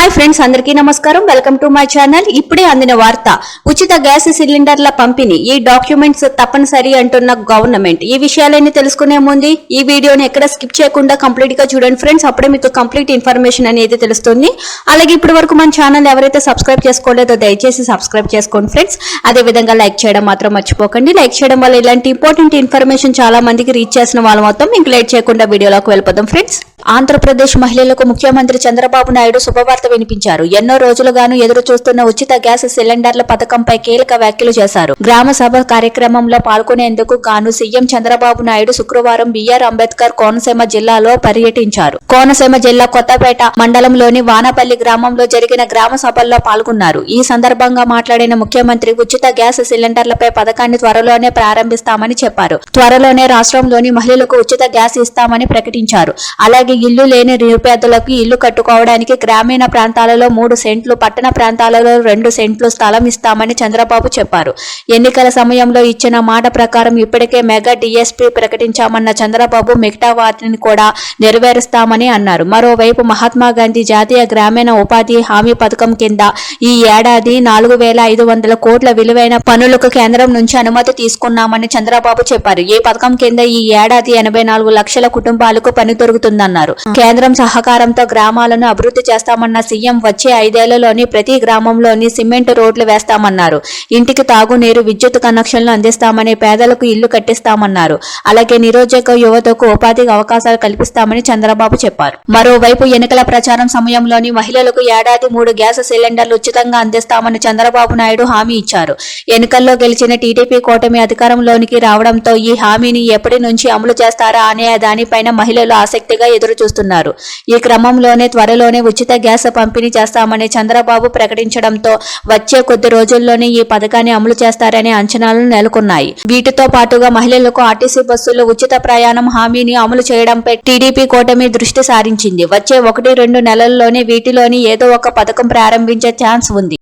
Hi friends అందరికీ నమస్కారం. Welcome to my channel. ఇప్పుడే అందిన వార్త ఉచిత గ్యాస్ సిలిండర్ల పంపిణీ ఈ డాక్యుమెంట్స్ తప్పనిసరి అంటున్న గవర్నమెంట్. ఈ విషయాలన్నీ తెలుసుకునే ముందు ఈ వీడియోని ఎక్కడ స్కిప్ చేయకుండా కంప్లీట్గా చూడండి ఫ్రెండ్స్. అప్పుడే మీకు కంప్లీట్ ఇన్ఫర్మేషన్ అనేది తెలుస్తుంది. అలాగే ఇప్పటి వరకు మన ఛానల్ ఎవరైతే సబ్స్క్రైబ్ చేసుకోలేదో దయచేసి సబ్స్క్రైబ్ చేసుకోండి ఫ్రెండ్స్. అదే విధంగా లైక్ చేయడం మాత్రం మర్చిపోకండి. లైక్ చేయడం వల్ల ఇలాంటి ఇంపార్టెంట్ ఇన్ఫర్మేషన్ చాలా మందికి రీచ్ చేసిన వాళ్ళ మొత్తం ఇంక లేట్ చేయకుండా వీడియోలోకి వెళ్ళిపోతాం ఫ్రెండ్స్. ఆంధ్రప్రదేశ్ మహిళలకు ముఖ్యమంత్రి చంద్రబాబు నాయుడు శుభవార్త వినిపించారు. ఎన్నో రోజులుగాను ఎదురు చూస్తున్న ఉచిత గ్యాస్ సిలిండర్ల పథకంపై కీలక వ్యాఖ్యలు చేశారు. గ్రామ సభ కార్యక్రమంలో పాల్గొనేందుకు గాను సీఎం చంద్రబాబు నాయుడు శుక్రవారం బిఆర్ అంబేద్కర్ కోనసీమ జిల్లాలో పర్యటించారు. కోనసీమ జిల్లా కొత్తపేట మండలంలోని వానపల్లి గ్రామంలో జరిగిన గ్రామ సభల్లో పాల్గొన్నారు. ఈ సందర్భంగా మాట్లాడిన ముఖ్యమంత్రి ఉచిత గ్యాస్ సిలిండర్లపై పథకాన్ని త్వరలోనే ప్రారంభిస్తామని చెప్పారు. త్వరలోనే రాష్ట్రంలోని మహిళలకు ఉచిత గ్యాస్ ఇస్తామని ప్రకటించారు. అలాగే ఇల్లు లేని నిరుపేదలకు ఇల్లు కట్టుకోవడానికి గ్రామీణ ప్రాంతాలలో మూడు సెంట్లు పట్టణ ప్రాంతాలలో రెండు సెంట్లు స్థలం ఇస్తామని చంద్రబాబు చెప్పారు. ఎన్నికల సమయంలో ఇచ్చిన మాట ప్రకారం ఇప్పటికే మెగా డిఎస్పీ ప్రకటించామన్న చంద్రబాబు మిగతా వాటిని కూడా నెరవేరుస్తామని అన్నారు. మరోవైపు మహాత్మా గాంధీ జాతీయ గ్రామీణ ఉపాధి హామీ పథకం కింద ఈ ఏడాది నాలుగు వేల ఐదు వందల కోట్ల విలువైన పనులకు కేంద్రం నుంచి అనుమతి తీసుకున్నామని చంద్రబాబు చెప్పారు. ఈ పథకం కింద ఈ ఏడాది ఎనభై నాలుగు లక్షల కుటుంబాలకు పని దొరుకుతుందన్నారు. కేంద్రం సహకారంతో గ్రామాలను అభివృద్ధి చేస్తామన్న సీఎం వచ్చే ఐదేళ్ళలోని ప్రతి గ్రామంలోని సిమెంట్ రోడ్లు వేస్తామన్నారు. ఇంటికి తాగునీరు విద్యుత్ కనెక్షన్లు అందిస్తామని పేదలకు ఇల్లు కట్టిస్తామన్నారు. అలాగే నిరోజక యువతకు ఉపాధి అవకాశాలు కల్పిస్తామని చంద్రబాబు చెప్పారు. మరోవైపు ఎన్నికల ప్రచారం సమయంలోని మహిళలకు ఏడాది మూడు గ్యాస్ సిలిండర్లు ఉచితంగా అందిస్తామని చంద్రబాబు నాయుడు హామీ ఇచ్చారు. ఎన్నికల్లో గెలిచిన టీడీపీ కూటమి అధికారంలోనికి రావడంతో ఈ హామీని ఎప్పటి నుంచి అమలు చేస్తారా అనే దానిపైన మహిళలు ఆసక్తిగా ఎదురు చూస్తున్నారు. ఈ క్రమంలోనే త్వరలోనే ఉచిత గ్యాస్ పంపిణీ చేస్తామని చంద్రబాబు ప్రకటించడంతో వచ్చే కొద్ది రోజుల్లోనే ఈ పథకాన్ని అమలు చేస్తారనే అంచనాలు నెలకొన్నాయి. వీటితో పాటుగా మహిళలకు ఆర్టీసీ బస్సుల్లో ఉచిత ప్రయాణం హామీని అమలు చేయడంపై టీడీపీ కూటమి దృష్టి సారించింది. వచ్చే ఒకటి రెండు నెలల్లోనే వీటిలోని ఏదో ఒక పథకం ప్రారంభించే ఛాన్స్ ఉంది.